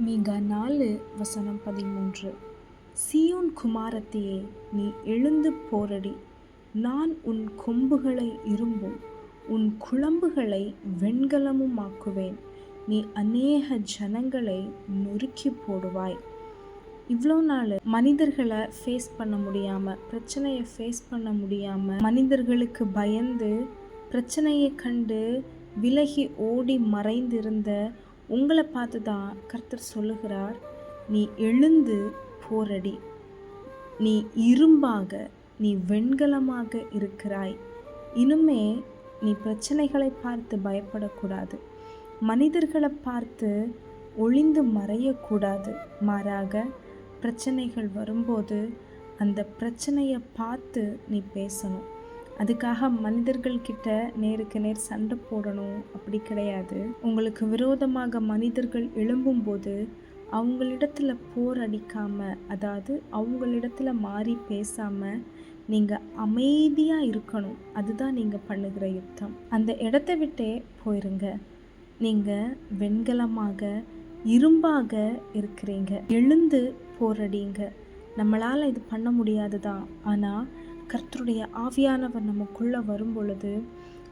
மீகா நாலு வசனம் பதிமூன்று. சியோன் குமாரத்தியே நீ எழுந்து போரடி. நான் உன் கொம்புகளை இரும்பும் உன் குழம்புகளை வெண்கலமும் ஆக்குவேன் நீ அநேக ஜனங்களை நொறுக்கி போடுவாய். இவ்வளோ நாள் மனிதர்களை ஃபேஸ் பண்ண முடியாமல் பிரச்சனையை ஃபேஸ் பண்ண முடியாமல் மனிதர்களுக்கு பயந்து பிரச்சனையை கண்டு விலகி ஓடி மறைந்திருந்த உங்களை பார்த்து தான் கர்த்தர் சொல்லுகிறார் நீ எழுந்து போரடி. நீ இரும்பாக நீ வெண்கலமாக இருக்கிறாய். இனிமே நீ பிரச்சனைகளை பார்த்து பயப்படக்கூடாது. மனிதர்களை பார்த்து ஒளிந்து மறையக்கூடாது. மாறாக பிரச்சனைகள் வரும்போது அந்த பிரச்சனையை பார்த்து நீ பேசணும். அதுக்காக மனிதர்கள்கிட்ட நேருக்கு நேர் சண்டை போடணும். அப்படி கிடையாது. உங்களுக்கு விரோதமாக மனிதர்கள் எழும்பும்போது அவங்களிடத்துல போர் அடிக்காமல் அதாவது அவங்களிடத்துல மாறி பேசாமல் நீங்கள் அமைதியாக இருக்கணும். அதுதான் நீங்கள் பண்ணுகிற யுத்தம். அந்த இடத்த விட்டே போயிருங்க. நீங்கள் வெண்கலமாக இரும்பாக இருக்கிறீங்க. எழுந்து போரடிங்க. நம்மளால் இது பண்ண முடியாது தான் ஆனால் கர்த்தருடைய ஆவியானவர் நமக்குள்ளே வரும் பொழுது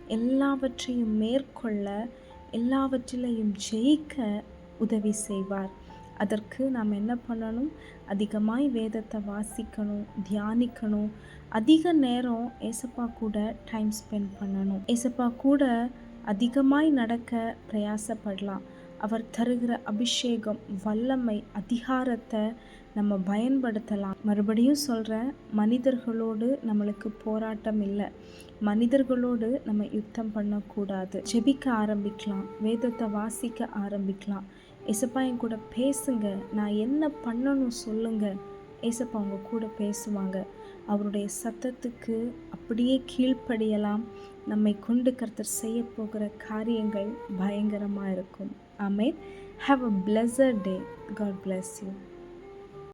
எல்லாவற்றையும் மேற்கொள்ள எல்லாவற்றிலையும் ஜெயிக்க உதவி செய்வார். அதற்கு நாம் என்ன பண்ணணும்? அதிகமாய் வேதத்தை வாசிக்கணும் தியானிக்கணும். அதிக நேரம் ஏசப்பா கூட டைம் ஸ்பெண்ட் பண்ணணும். ஏசப்பா கூட அதிகமாய் நடக்க பிரயாசப்படலாம். அவர் தருகிற அபிஷேகம் வல்லமை அதிகாரத்தை நம்ம பயன்படுத்தலாம். மறுபடியும் சொல்கிறேன் மனிதர்களோடு நம்மளுக்கு போராட்டம் இல்லை. மனிதர்களோடு நம்ம யுத்தம் பண்ணக்கூடாது. ஜெபிக்க ஆரம்பிக்கலாம் வேதத்தை வாசிக்க ஆரம்பிக்கலாம். ஏசப்பா என் கூட பேசுங்க. நான் என்ன பண்ணணும் சொல்லுங்க. ஏசப்பா அவங்க கூட பேசுவாங்க. அவருடைய சத்தத்துக்கு அப்படியே கீழ்ப்படியலாம். நம்மை கொண்டு கர்த்தர் செய்ய போகிற காரியங்கள் பயங்கரமாக இருக்கும். ஆமே have a pleasure day God bless you